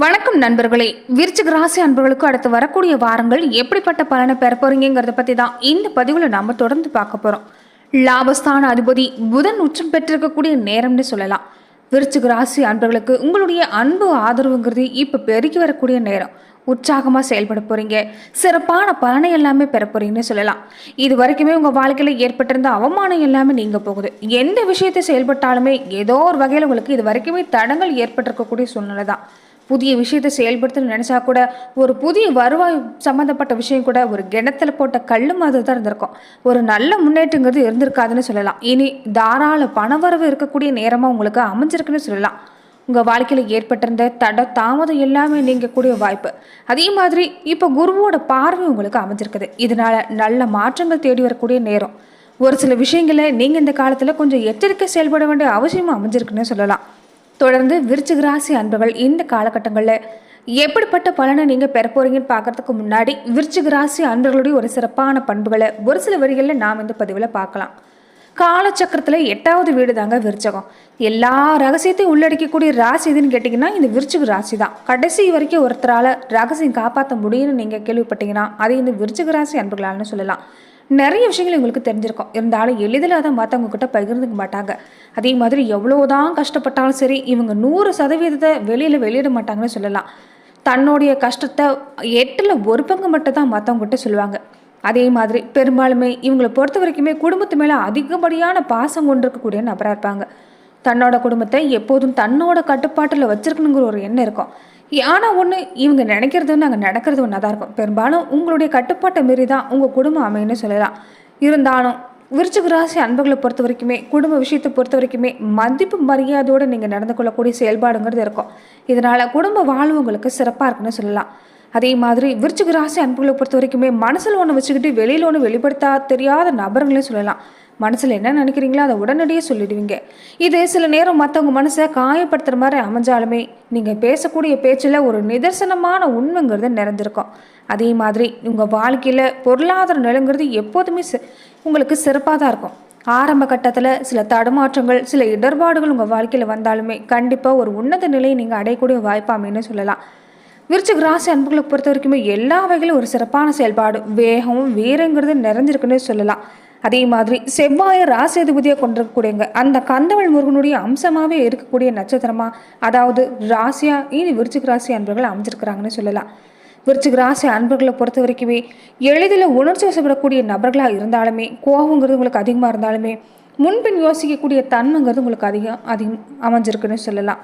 வணக்கம் நண்பர்களே. விருச்சிக ராசி அன்பர்களுக்கு அடுத்து வரக்கூடிய வாரங்கள் எப்படிப்பட்ட பலனை பெற போறீங்கிறத பத்தி தான் இந்த பதிவுல நாம தொடர்ந்து பார்க்க போறோம். லாபஸ்தான அதிபதி புதன் உச்சம் பெற்றிருக்கக்கூடிய நேரம்னு சொல்லலாம். விருச்சிக ராசி அன்பர்களுக்கு உங்களுடைய அன்பு ஆதரவுங்கிறது இப்போ பெருகி வரக்கூடிய நேரம். உற்சாகமாக செயல்பட போறீங்க. சிறப்பான பலனை எல்லாமே பெற போறீங்கன்னு சொல்லலாம். இது வரைக்குமே உங்கள் வாழ்க்கையில் ஏற்பட்டிருந்த அவமானம் எல்லாமே நீங்க போகுது. எந்த விஷயத்தை செயல்பட்டாலுமே ஏதோ ஒரு வகையில் உங்களுக்கு இது வரைக்குமே தடங்கள் ஏற்பட்டிருக்கக்கூடிய சூழ்நிலை தான். புதிய விஷயத்தை செயல்படுத்தணும்னு நினச்சா கூட ஒரு புதிய வருவாய் சம்மந்தப்பட்ட விஷயம் கூட ஒரு கிணத்துல போட்ட கல் மாதிரி தான் இருந்திருக்கும். ஒரு நல்ல முன்னேற்றங்கிறது இருந்திருக்காதுன்னு சொல்லலாம். இனி தாராள பணவரவு இருக்கக்கூடிய நேரமாக உங்களுக்கு அமைஞ்சிருக்குன்னு சொல்லலாம். உங்கள் வாழ்க்கையில் ஏற்பட்டிருந்த தட தாமதம் எல்லாமே நீங்கக்கூடிய வாய்ப்பு. அதே மாதிரி இப்போ குருவோட பார்வை உங்களுக்கு அமைஞ்சிருக்குது. இதனால நல்ல மாற்றங்கள் தேடி வரக்கூடிய நேரம். ஒரு சில விஷயங்களை நீங்கள் இந்த காலத்தில் கொஞ்சம் எச்சரிக்கை செயல்பட வேண்டிய அவசியமாக அமைஞ்சிருக்குன்னு சொல்லலாம். தொடர்ந்து விருச்சிக ராசி அன்பர்கள் இந்த காலகட்டங்களில் எப்படிப்பட்ட பலனை நீங்கள் பெற போறீங்கன்னு பார்க்கறதுக்கு முன்னாடி விருச்சிக ராசி அன்பர்களுடைய ஒரு சிறப்பான பண்புகளை ஒரு சில வரிகளில் நாம் இந்த பதிவில் பார்க்கலாம். காலச்சக்கரத்தில் எட்டாவது வீடு தாங்க விருச்சகம். எல்லா ரகசியத்தையும் உள்ளடக்கக்கூடிய ராசி எதுன்னு கேட்டிங்கன்னா இந்த விருச்சிக ராசி தான் கடைசி வரைக்கும் ஒருத்தரால் ரகசியம் காப்பாற்ற முடியும்னு நீங்கள் கேள்விப்பட்டீங்கன்னா அதை இந்த விருச்சிக ராசி அன்பர்களால்னு சொல்லலாம். நிறைய விஷயங்கள் உங்களுக்கு தெரிஞ்சிருக்கும். இருந்தாலும் எளிதில் அதை மற்றவங்க கிட்ட பகிர்ந்துக்க மாட்டாங்க. அதே மாதிரி எவ்வளோதான் கஷ்டப்பட்டாலும் சரி இவங்க நூறு சதவீதத்தை வெளியில் வெளியிட மாட்டாங்கன்னு சொல்லலாம். தன்னுடைய கஷ்டத்தை எட்டில் ஒரு பங்கு மட்டும் தான் மற்றவங்ககிட்ட சொல்லுவாங்க. அதே மாதிரி பெரும்பாலுமே இவங்களை பொறுத்த வரைக்குமே குடும்பத்து மேலே அதிகப்படியான பாசம் கொண்டிருக்கக்கூடிய நபராக இருப்பாங்க. தன்னோட குடும்பத்தை எப்போதும் தன்னோட கட்டுப்பாட்டில் வச்சிருக்கணுங்கிற ஒரு எண்ணம் இருக்கும். ஆனால் ஒன்று இவங்க நினைக்கிறது நாங்கள் நடக்கிறது ஒன்றா தான் இருக்கும். பெரும்பாலும் உங்களுடைய கட்டுப்பாட்டை மீறி தான் உங்கள் குடும்பம் அமைன்னு சொல்லலாம். இருந்தாலும் விருச்சிக ராசி அன்புகளை பொறுத்த வரைக்குமே குடும்ப விஷயத்தை பொறுத்த வரைக்குமே மதிப்பு மரியாதையோடு நீங்கள் நடந்து கொள்ளக்கூடிய செயல்பாடுங்கிறது இருக்கும். இதனால் குடும்ப வாழ்வு உங்களுக்கு சிறப்பாக இருக்குன்னு சொல்லலாம். அதே மாதிரி விருச்சிக ராசி அன்புகளை பொறுத்த வரைக்குமே மனசில் ஒன்று வச்சுக்கிட்டு வெளியில் ஒன்று வெளிப்படுத்தா தெரியாத நபர்களையும் சொல்லலாம். மனசில் என்ன நினைக்கிறீங்களோ அதை உடனடியே சொல்லிடுவீங்க. இது சில நேரம் மற்றவங்க மனசை காயப்படுத்துகிற மாதிரி அமைஞ்சாலுமே நீங்கள் பேசக்கூடிய பேச்சில் ஒரு நிதர்சனமான உண்மைங்கிறது நிறைஞ்சிருக்கும் அதே மாதிரி உங்கள் வாழ்க்கையில் பொருளாதார நிலைங்கிறது எப்போதுமே உங்களுக்கு சிறப்பாக தான் இருக்கும். ஆரம்ப கட்டத்தில் சில தடுமாற்றங்கள் சில இடர்பாடுகள் உங்கள் வாழ்க்கையில் வந்தாலுமே கண்டிப்பாக ஒரு உன்னத நிலையை நீங்கள் அடையக்கூடிய வாய்ப்பாமேன்னு சொல்லலாம். விருச்சிக ராசி அன்புகளை பொறுத்த வரைக்குமே எல்லா வகையிலும் ஒரு சிறப்பான செயல்பாடு. வேகம் வீரங்கிறது நிறைஞ்சிருக்குன்னே சொல்லலாம். அதே மாதிரி செவ்வாய் ராசி அதிபதியாக கொண்டிருக்கக்கூடியங்க அந்த கந்தவள் முருகனுடைய அம்சமாகவே இருக்கக்கூடிய நட்சத்திரமா அதாவது ராசியா இனி விருச்சிக ராசி அன்பர்கள் அமைஞ்சிருக்கிறாங்கன்னு சொல்லலாம். விருச்சிக ராசி அன்பர்களை பொறுத்த வரைக்குமே எளிதில் உணர்ச்சி வசப்படக்கூடிய நபர்களாக இருந்தாலுமே கோபங்கிறது உங்களுக்கு அதிகமாக இருந்தாலுமே முன்பின் யோசிக்கக்கூடிய தன்மைங்கிறது உங்களுக்கு அதிகம் அதிகம் அமைஞ்சிருக்குன்னு சொல்லலாம்.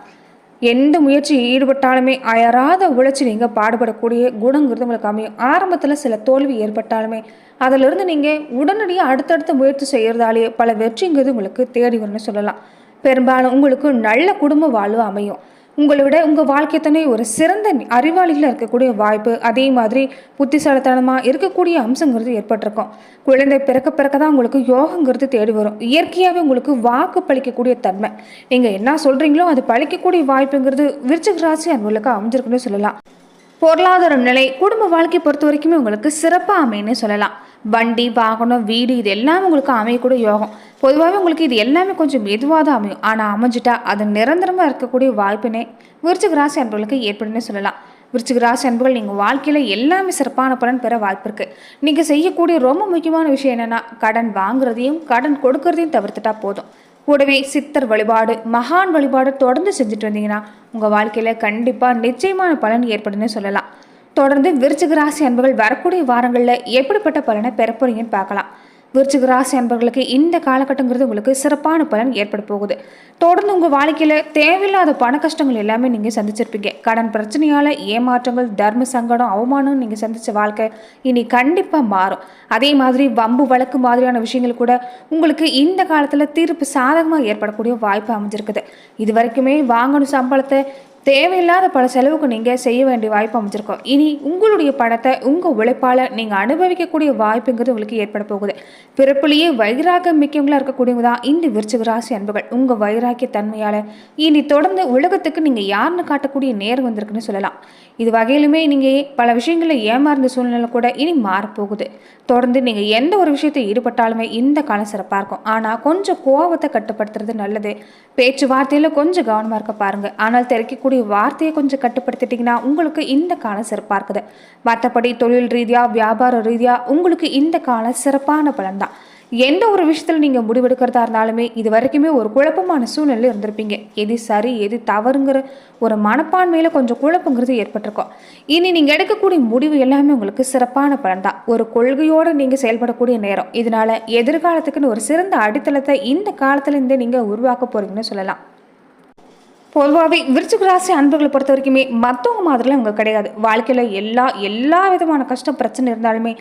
எந்த முயற்சி ஈடுபட்டாலுமே அயராத உழைச்சி நீங்கள் பாடுபடக்கூடிய குணங்கிறது உங்களுக்கு அமையும். ஆரம்பத்தில் சில தோல்வி ஏற்பட்டாலுமே அதிலிருந்து நீங்கள் உடனடியாக அடுத்தடுத்த முயற்சி செய்கிறதாலேயே பல வெற்றிங்கிறது உங்களுக்கு தேடி வரும்னு சொல்லலாம். பெரும்பாலும் உங்களுக்கு நல்ல குடும்ப வாழ்வு அமையும். உங்களை விட உங்கள் வாழ்க்கை துணை ஒரு சிறந்த அறிவாளியில் இருக்கக்கூடிய வாய்ப்பு அதே மாதிரி புத்திசாலித்தனமாக இருக்கக்கூடிய அம்சங்கிறது ஏற்பட்டிருக்கும். குழந்தை பிறக்க பிறக்க தான் உங்களுக்கு யோகங்கிறது தேடி வரும். இயற்கையாகவே உங்களுக்கு வாக்கு பழிக்கக்கூடிய தன்மை. நீங்கள் என்ன சொல்கிறீங்களோ அது பழிக்கக்கூடிய வாய்ப்புங்கிறது விருச்சிக ராசி அன்பர்களுக்கு அமைஞ்சிருக்குன்னு சொல்லலாம். பொருளாதார நிலை குடும்ப வாழ்க்கை பொறுத்த வரைக்குமே உங்களுக்கு சிறப்பாக அமைன்னு சொல்லலாம். வண்டி வாகனம் வீடு இது எல்லாமே உங்களுக்கு அமையக்கூடிய யோகம். பொதுவாகவே உங்களுக்கு இது எல்லாமே கொஞ்சம் மெதுவாக தான் அமையும். ஆனால் அமைஞ்சிட்டா அது நிரந்தரமாக இருக்கக்கூடிய வாய்ப்பினை விருச்சிக ராசி அன்பர்களுக்கு ஏற்படுன்னு சொல்லலாம். விருச்சிக ராசி அன்புகள் நீங்கள் வாழ்க்கையில் எல்லாமே சிறப்பான பலன் பெற வாய்ப்பு இருக்குது நீங்கள் செய்யக்கூடிய ரொம்ப முக்கியமான விஷயம் என்னென்னா கடன் வாங்குறதையும் கடன் கொடுக்கறதையும் தவிர்த்துட்டா போதும். கூடவே சித்தர் வழிபாடு மகான் வழிபாடு தொடர்ந்து செஞ்சுட்டு வந்தீங்கன்னா உங்கள் வாழ்க்கையில் கண்டிப்பாக நிச்சயமான பலன் ஏற்படும்னு சொல்லலாம். தொடர்ந்து விருச்சிக ராசி அன்புகள் வரக்கூடிய வாரங்களில் எப்படிப்பட்ட பலனை பெற பார்க்கலாம். விருச்சிக ராசி அன்பர்களுக்கு இந்த காலகட்டங்கிறது உங்களுக்கு சிறப்பான பலன் ஏற்பட போகுது. தொடர்ந்து உங்கள் வாழ்க்கையில் தேவையில்லாத பண கஷ்டங்கள் எல்லாமே நீங்கள் சந்திச்சிருப்பீங்க. கடன் பிரச்சனையால் ஏமாற்றங்கள் தர்ம சங்கடம் அவமானம் நீங்கள் சந்தித்த வாழ்க்கை இனி கண்டிப்பாக மாறும். அதே மாதிரி வம்பு வழக்கு மாதிரியான விஷயங்கள் கூட உங்களுக்கு இந்த காலத்தில் தீர்ப்பு சாதகமாக ஏற்படக்கூடிய வாய்ப்பு அமைஞ்சிருக்குது. இது வரைக்குமே வாங்கணும் சம்பளத்தை தேவையில்லாத பல செலவுக்கு நீங்கள் செய்ய வேண்டிய வாய்ப்பு அமைஞ்சிருக்கும். இனி உங்களுடைய பணத்தை உங்கள் உழைப்பால் நீங்கள் அனுபவிக்கக்கூடிய வாய்ப்புங்கிறது உங்களுக்கு ஏற்பட போகுது. பிறப்புலேயே வைராகம் மிக்கவங்களாக இருக்கக்கூடியவங்க தான் இந்த விருச்சிக ராசி அன்புகள் உங்கள் வைராக்கிய தன்மையால் இனி தொடர்ந்து உலகத்துக்கு நீங்கள் யாருன்னு காட்டக்கூடிய நேரம் வந்திருக்குன்னு சொல்லலாம். இது வகையிலுமே நீங்கள் பல விஷயங்களில் ஏமாறுந்த சூழ்நிலை கூட இனி மாறப்போகுது. தொடர்ந்து நீங்கள் எந்த ஒரு விஷயத்தை ஈடுபட்டாலுமே இந்த காலம் சிறப்பாக இருக்கும். ஆனால் கொஞ்சம் கோபத்தை கட்டுப்படுத்துறது நல்லது. பேச்சுவார்த்தையில் கொஞ்சம் கவனமாக இருக்க பாருங்கள் ஆனால் தெரிவிக்கக்கூடிய வார்த்தையை கொஞ்சம் கட்டுப்படுத்திட்டிங்கன்னா உங்களுக்கு இந்த காலம் சிறப்பாக இருக்குது. மற்றபடி தொழில் ரீதியாக வியாபார ரீதியாக உங்களுக்கு இந்த காலம் சிறப்பான பலன் தான். எந்த ஒரு விஷயத்தில் நீங்கள் முடிவெடுக்கிறதா இருந்தாலுமே இது வரைக்குமே ஒரு குழப்பமான சூழ்நிலை இருந்திருப்பீங்க. எது சரி எது தவறுங்கிற ஒரு மனப்பான்மையில் கொஞ்சம் குழப்பங்கிறது ஏற்பட்டிருக்கும். இனி நீங்கள் எடுக்கக்கூடிய முடிவு எல்லாமே உங்களுக்கு சிறப்பான பலன் தான். ஒரு கொள்கையோடு நீங்கள் செயல்படக்கூடிய நேரம். இதனால் எதிர்காலத்துக்குன்னு ஒரு சிறந்த அடித்தளத்தை இந்த காலத்துலேருந்தே நீங்கள் உருவாக்க போகிறீங்கன்னு சொல்லலாம். பொதுவாகவே விருச்சிக ராசி அன்பர்களை பொறுத்த வரைக்குமே மற்றவங்க மாதிரிலாம் இவங்க கிடையாது. வாழ்க்கையில் எல்லா எல்லா விதமான கஷ்டம் பிரச்சனை இருந்தாலுமே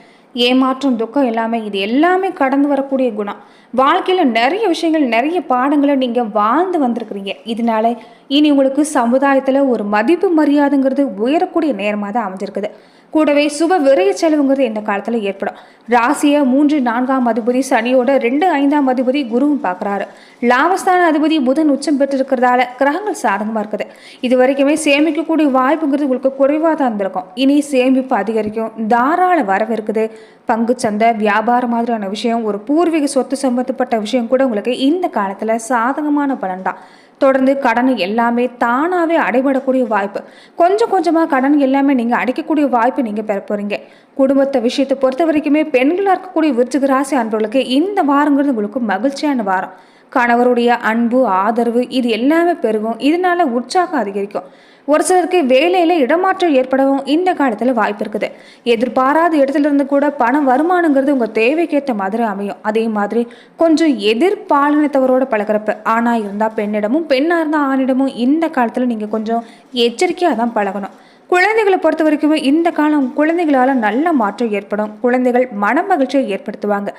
ஏமாற்றம் துக்கம் எல்லாமே இது எல்லாமே கடந்து வரக்கூடிய குணம். வாழ்க்கையில் நிறைய விஷயங்கள் நிறைய பாடங்களை நீங்கள் வாழ்ந்து வந்திருக்கிறீங்க. இதனால இனி உங்களுக்கு சமுதாயத்தில் ஒரு மதிப்பு மரியாதைங்கிறது உயரக்கூடிய நேரமாக தான் அமைஞ்சிருக்குது. கூடவே சுப விரைய செலவுங்கிறது இந்த காலத்தில் ஏற்படும். ராசியை மூன்று நான்காம் அதிபதி சனியோட ரெண்டு ஐந்தாம் அதிபதி குருவும் பார்க்குறாரு. லாபஸ்தான அதிபதி புதன் உச்சம் பெற்றிருக்கிறதால கிரகங்கள் சாதகமாக இருக்குது. இது வரைக்குமே சேமிக்கக்கூடிய வாய்ப்புங்கிறது உங்களுக்கு குறைவாக தான் இருந்திருக்கும். இனி சேமிப்பு அதிகரிக்கும். தாராள வரவு இருக்குது. பங்குச்சந்தை வியாபாரம் மாதிரியான விஷயம் ஒரு பூர்வீக சொத்து சம்பந்தப்பட்ட விஷயம் கூட உங்களுக்கு இந்த காலத்தில் சாதகமான பலன் தான் தொடர்ந்து கடன் எல்லாமே தானாகவே அடைபடக்கூடிய வாய்ப்பு. கொஞ்சம் கொஞ்சமாக கடன் எல்லாமே நீங்கள் அடைக்கக்கூடிய வாய்ப்பு நீங்கள் பெற போகிறீங்க குடும்பத்தை விஷயத்தை பொறுத்த வரைக்குமே பெண்களாக இருக்கக்கூடிய விருச்சிக ராசி அன்பர்களுக்கு இந்த வாரங்கிறது உங்களுக்கு மகிழ்ச்சியான வாரம். கணவருடைய அன்பு ஆதரவு இது எல்லாமே பெருகும். இதனால உற்சாகம் அதிகரிக்கும். ஒரு சிலருக்கு வேலையில் இடமாற்றம் ஏற்படவும் இந்த காலத்தில் வாய்ப்பு இருக்குது. எதிர்பாராத இடத்துல இருந்து கூட பணம் வருமானங்கிறது உங்கள் தேவைக்கேற்ற மாதிரி அமையும். அதே மாதிரி கொஞ்சம் எதிர்பாலினத்தவரோட பழகிறப்ப ஆணாக இருந்தால் பெண்ணிடமும் பெண்ணாக இருந்தால் ஆணிடமும் இந்த காலத்தில் நீங்கள் கொஞ்சம் எச்சரிக்கையாக தான் பழகணும். குழந்தைகளை பொறுத்த வரைக்கும் இந்த காலம் குழந்தைகளால் நல்ல மாற்றம் ஏற்படும். குழந்தைகள் மன மகிழ்ச்சியை ஏற்படுத்துவாங்க.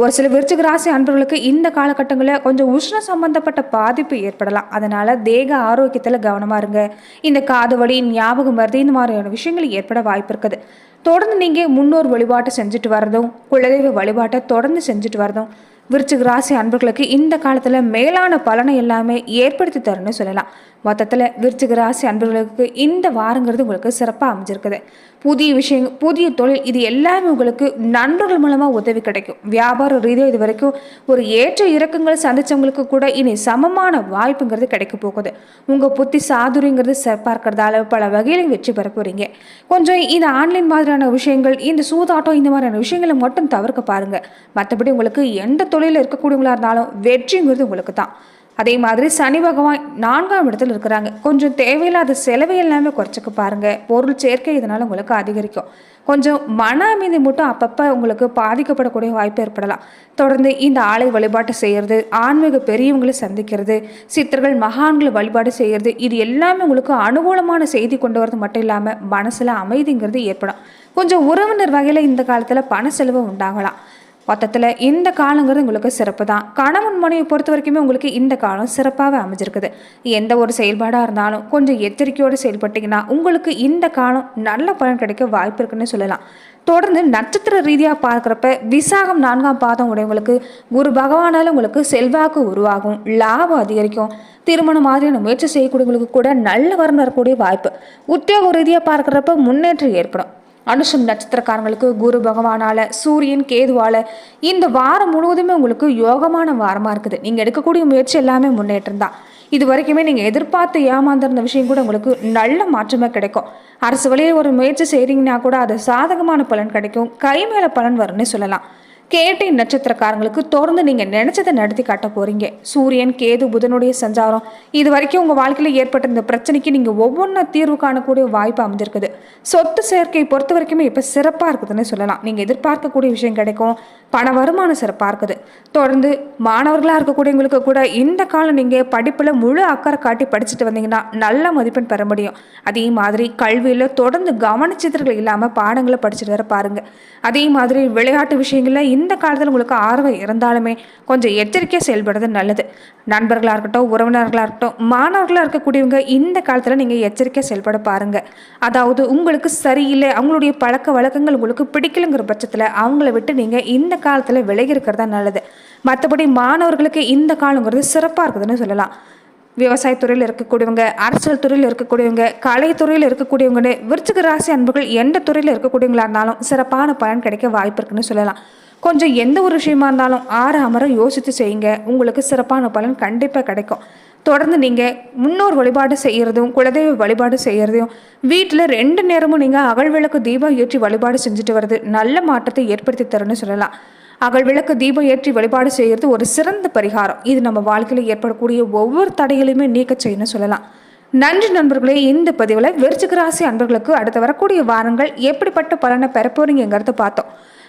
ஒரு சில விருச்சிக ராசி அன்பர்களுக்கு இந்த காலகட்டங்களில் கொஞ்சம் உஷ்ண சம்பந்தப்பட்ட பாதிப்பு ஏற்படலாம். அதனால் தேக ஆரோக்கியத்தில் கவனமாக இருங்க. இந்த காது வலி ஞாபகம் வருது இந்த மாதிரியான விஷயங்கள் ஏற்பட வாய்ப்பு இருக்குது. தொடர்ந்து நீங்கள் முன்னோர் வழிபாட்டை செஞ்சுட்டு வரதும் குலதெய்வ வழிபாட்டை தொடர்ந்து செஞ்சுட்டு வரதும் விருச்சிக ராசி அன்பர்களுக்கு இந்த காலத்தில் மேலான பலனை எல்லாமே ஏற்படுத்தி தரும்னு சொல்லலாம். மொத்தத்தில் விருச்சிக ராசி அன்பர்களுக்கு இந்த வாரங்கிறது உங்களுக்கு சிறப்பாக அமைஞ்சிருக்குது. புதிய விஷயங்கள் புதிய தொழில் இது எல்லாமே உங்களுக்கு நண்பர்கள் மூலமாக உதவி கிடைக்கும். வியாபார ரீதியாக இது வரைக்கும் ஒரு ஏற்ற இறக்கங்கள் சந்தித்தவங்களுக்கு கூட இனி சமமான வாய்ப்புங்கிறது கிடைக்க போகுது. உங்கள் புத்தி சாதுரிங்கிறது பார்க்கறதால பல வகையிலும் வெற்றி பெற போகிறீங்க கொஞ்சம் இந்த ஆன்லைன் மாதிரியான விஷயங்கள் இந்த சூதாட்டம் இந்த மாதிரியான விஷயங்களை மட்டும் தவிர்க்க பாருங்கள் மற்றபடி உங்களுக்கு எந்த தொழிலில் இருக்கக்கூடியவங்களாக இருந்தாலும் வெற்றிங்கிறது உங்களுக்கு தான் அதே மாதிரி சனி பகவான் நான்காம் இடத்துல இருக்கிறாங்க. கொஞ்சம் தேவையில்லாத செலவை எல்லாமே குறைச்சிக்க பாருங்க. பொருள் சேர்க்கை இதனால் உங்களுக்கு அதிகரிக்கும். கொஞ்சம் மன அமைதி மட்டும் அப்பப்போ உங்களுக்கு பாதிக்கப்படக்கூடிய வாய்ப்பு ஏற்படலாம். தொடர்ந்து இந்த ஆலை வழிபாட்டை செய்கிறது ஆன்மீக பெரியவங்களை சந்திக்கிறது சித்தர்கள் மகான்களை வழிபாடு செய்கிறது இது எல்லாமே உங்களுக்கு அனுகூலமான செய்தி கொண்டு வரது மட்டும் இல்லாமல் மனசில் அமைதிங்கிறது ஏற்படும். கொஞ்சம் உறவினர் வகையில் இந்த காலத்தில் பண செலவு உண்டாகலாம். மொத்தத்தில் இந்த காலங்கிறது உங்களுக்கு சிறப்பு தான் கணவன் மனையை பொறுத்த வரைக்குமே உங்களுக்கு இந்த காலம் சிறப்பாகவே அமைஞ்சிருக்குது. எந்த ஒரு செயல்பாடாக இருந்தாலும் கொஞ்சம் எச்சரிக்கையோடு செயல்பட்டிங்கன்னா உங்களுக்கு இந்த காலம் நல்ல பலன் கிடைக்க வாய்ப்பு இருக்குன்னு சொல்லலாம். தொடர்ந்து நட்சத்திர ரீதியாக பார்க்குறப்ப விசாகம் நான்காம் பாதம் உடையவங்களுக்கு குரு பகவானால் உங்களுக்கு செல்வாக்கு உருவாகும். லாபம் அதிகரிக்கும். திருமணம் மாதிரியான முயற்சி செய்யக்கூடியவங்களுக்கு கூட நல்ல வரம் வரக்கூடிய வாய்ப்பு. உத்தியோக ரீதியாக பார்க்குறப்ப முன்னேற்றம் ஏற்படும். அனுஷம் நட்சத்திரக்காரங்களுக்கு குரு பகவானால சூரியன் கேதுவால இந்த வாரம் முழுவதுமே உங்களுக்கு யோகமான வாரமாக இருக்குது. நீங்கள் எடுக்கக்கூடிய முயற்சி எல்லாமே முன்னேற்றம் தான் இது வரைக்குமே நீங்கள் எதிர்பார்த்து ஏமாந்திருந்த விஷயம் கூட உங்களுக்கு நல்ல மாற்றமே கிடைக்கும். அரசு வழியில் ஒரு முயற்சி செய்கிறீங்கன்னா கூட அது சாதகமான பலன் கிடைக்கும். கை மேலே பலன் வரும்னு சொல்லலாம். கேட்டை நட்சத்திரக்காரங்களுக்கு தொடர்ந்து நீங்கள் நினைச்சதை நடத்தி காட்ட போறீங்க. சூரியன் கேது புதனுடைய சஞ்சாரம். இது வரைக்கும் உங்கள் வாழ்க்கையில் ஏற்பட்ட இந்த பிரச்சனைக்கு நீங்கள் ஒவ்வொன்றா தீர்வு காணக்கூடிய வாய்ப்பு அமைஞ்சிருக்குது. சொத்து சேர்க்கை பொறுத்த வரைக்குமே இப்போ சிறப்பாக இருக்குதுன்னு சொல்லலாம். நீங்கள் எதிர்பார்க்கக்கூடிய விஷயம் கிடைக்கும். பண வருமானம் சிறப்பாக இருக்குது. தொடர்ந்து மாணவர்களாக இருக்கக்கூடியவங்களுக்கு கூட இந்த காலம் நீங்கள் படிப்பில் முழு அக்கறை காட்டி படிச்சுட்டு வந்தீங்கன்னா நல்ல மதிப்பெண் பெற முடியும். அதே மாதிரி கல்வியில் தொடர்ந்து கவனச்சித்திரங்கள் இல்லாமல் பாடங்களை படிச்சுட்டு வர பாருங்கள் அதே மாதிரி விளையாட்டு விஷயங்களில் இந்த காலத்தில் உங்களுக்கு ஆர்வம் இருந்தாலுமே கொஞ்சம் எச்சரிக்கையாக செயல்படுறது நல்லது. நண்பர்களாக இருக்கட்டும் உறவினர்களாக இருக்கட்டும் மாணவர்களாக இருக்கக்கூடியவங்க இந்த காலத்தில் நீங்கள் எச்சரிக்கையாக செயல்பட பாருங்கள் அதாவது உங்களுக்கு சரியில்லை அவங்களுடைய பழக்க வழக்கங்கள் உங்களுக்கு பிடிக்கலங்கிற பட்சத்தில் அவங்கள விட்டு நீங்கள் இந்த காலத்தில் விலகி இருக்கிறதா நல்லது. மற்றபடி மாணவர்களுக்கு இந்த காலங்கிறது சிறப்பாக இருக்குதுன்னு சொல்லலாம். விவசாயத்துறையில் இருக்கக்கூடியவங்க அரசியல் துறையில் இருக்கக்கூடியவங்க கலைத்துறையில் இருக்கக்கூடியவங்கன்னு விருச்சிக ராசி அன்புகள் எந்த துறையில் இருக்கக்கூடியவங்களா இருந்தாலும் சிறப்பான பலன் கிடைக்க வாய்ப்பு இருக்குன்னு சொல்லலாம். கொஞ்சம் எந்த ஒரு விஷயமா இருந்தாலும் ஆற யோசித்து செய்யுங்க. உங்களுக்கு சிறப்பான பலன் கண்டிப்பாக கிடைக்கும். தொடர்ந்து நீங்கள் முன்னோர் வழிபாடு செய்கிறதும் குலதெய்வ வழிபாடு செய்கிறதையும் வீட்டில் ரெண்டு நேரமும் நீங்கள் அகல் விளக்கு தீபம் ஏற்றி வழிபாடு செஞ்சுட்டு வர்றது நல்ல மாற்றத்தை ஏற்படுத்தி தரும்னு சொல்லலாம். அகல் விளக்கு தீபம் ஏற்றி வழிபாடு செய்கிறது ஒரு சிறந்த பரிகாரம். இது நம்ம வாழ்க்கையில் ஏற்படக்கூடிய ஒவ்வொரு தடைகளையுமே நீக்க செய்யணும்னு சொல்லலாம். நன்றி நண்பர்களே இந்த பதிவில் விருச்சிக ராசி அன்பர்களுக்கு அடுத்து வரக்கூடிய வாரங்கள் எப்படிப்பட்ட பலனை பெற பார்த்தோம்.